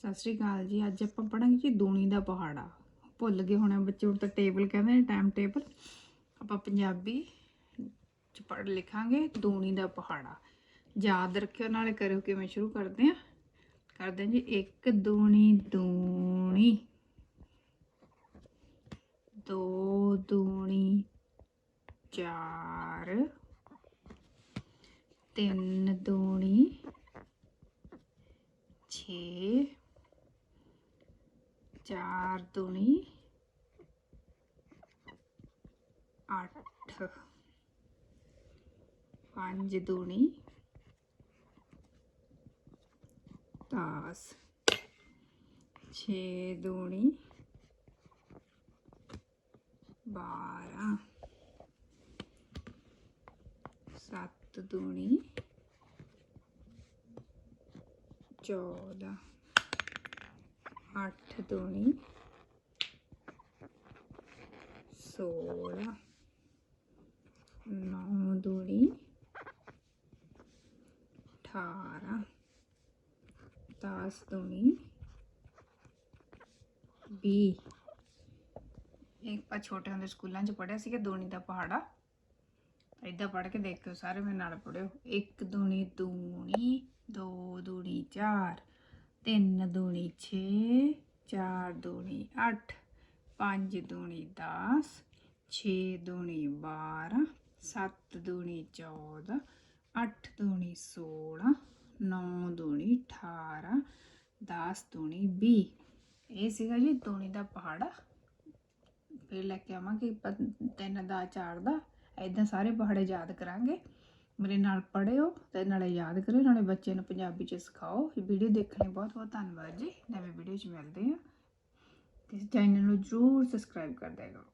ਸਤਿ ਸ਼੍ਰੀ ਅਕਾਲ ਜੀ। ਅੱਜ ਆਪਾਂ ਪੜਾਂਗੇ ਜੀ ਦੂਣੀ ਦਾ ਪਹਾੜਾ। ਭੁੱਲ ਗਏ ਹੋਣੇ ਬੱਚੇ, ਹੁਣ ਤਾਂ ਟੇਬਲ ਕਹਿੰਦੇ ਨੇ ਟਾਈਮ ਟੇਬਲ ਆਪਾਂ ਪੰਜਾਬੀ ਚ ਪੜ ਲਿਖਾਂਗੇ ਦੂਣੀ ਦਾ ਪਹਾੜਾ। ਯਾਦ ਰੱਖਿਓ, ਨਾਲੇ ਕਰਿਓ ਕਿਵੇਂ ਸ਼ੁਰੂ ਕਰਦੇ ਆ। ਕਰਦੇ ਹਾਂ ਜੀ, ਇੱਕ ਦੂਣੀ ਦੂਣੀ। ਦੋ ਦੂਣੀ, ਚਾਰ। ਤਿੰਨ ਦੂਣੀ, ਛੇ। ਚਾਰ ਦੂਣੀ ਅੱਠ। ਪੰਜ ਦੂਣੀ ਦਸ। ਛੇ ਦੂਣੀ ਬਾਰਾਂ। ਸੱਤ ਦੂਣੀ ਚੌਦਾਂ। ਅੱਠ ਦੂਣੀ, ਸੋਲਾਂ, ਨੌ ਦੂਣੀ, ਅਠਾਰਾਂ, ਦਸ ਦੂਣੀ, ਵੀਹ। ਇੱਕ ਪਾ ਛੋਟੇ ਹੁੰਦੇ ਸਕੂਲਾਂ 'ਚ ਪੜਿਆ ਸੀਗਾ, ਦੂਣੀ ਦਾ ਪਹਾੜਾ। ਏਦਾਂ ਪੜ੍ਹ ਕੇ ਦੇਖਿਓ ਸਾਰੇ ਮੇਰੇ ਨਾਲ ਪੜਿਓ ਇੱਕ ਦੂਣੀ ਦੂਣੀ, ਦੋ ਦੂਣੀ, ਚਾਰ। ਤਿੰਨ ਦੂਣੀ 6 ਚਾਰ ਦੂਣੀ 8 ਪੰਜ ਦੂਣੀ 10 6 ਦੂਣੀ 12 7 ਦੂਣੀ 14 8 ਦੂਣੀ 16 9 ਦੂਣੀ 18 10 ਦੂਣੀ 20 ਇਹ ਸੀਗਾ ਜੀ ਦੂਣੀ ਦਾ ਪਹਾੜਾ। ਫਿਰ ਲੈ ਕੇ ਆਵਾਂਗੇ ਪ- ਤਿੰਨ ਦਾ, ਚਾਰ ਦਾ। ਐਦਾਂ ਸਾਰੇ ਪਹਾੜੇ ਯਾਦ ਕਰਾਂਗੇ। ਮੇਰੇ ਨਾਲ ਪੜ੍ਹਿਓ ਤੇ ਨਾਲੇ ਯਾਦ ਕਰਿਓ, ਨਾਲੇ ਬੱਚੇ ਨੂੰ ਪੰਜਾਬੀ ਚ ਸਿਖਾਓ। ਇਹ ਵੀਡੀਓ ਦੇਖਣ ਲਈ ਬਹੁਤ ਬਹੁਤ ਧੰਨਵਾਦ ਜੀ। ਨਵੇਂ ਵੀਡੀਓ ਚ ਮਿਲਦੇ ਹਾਂ। ਤੇ ਚੈਨਲ ਨੂੰ ਜਰੂਰ ਸਬਸਕ੍ਰਾਈਬ ਕਰ ਦੇਗਾ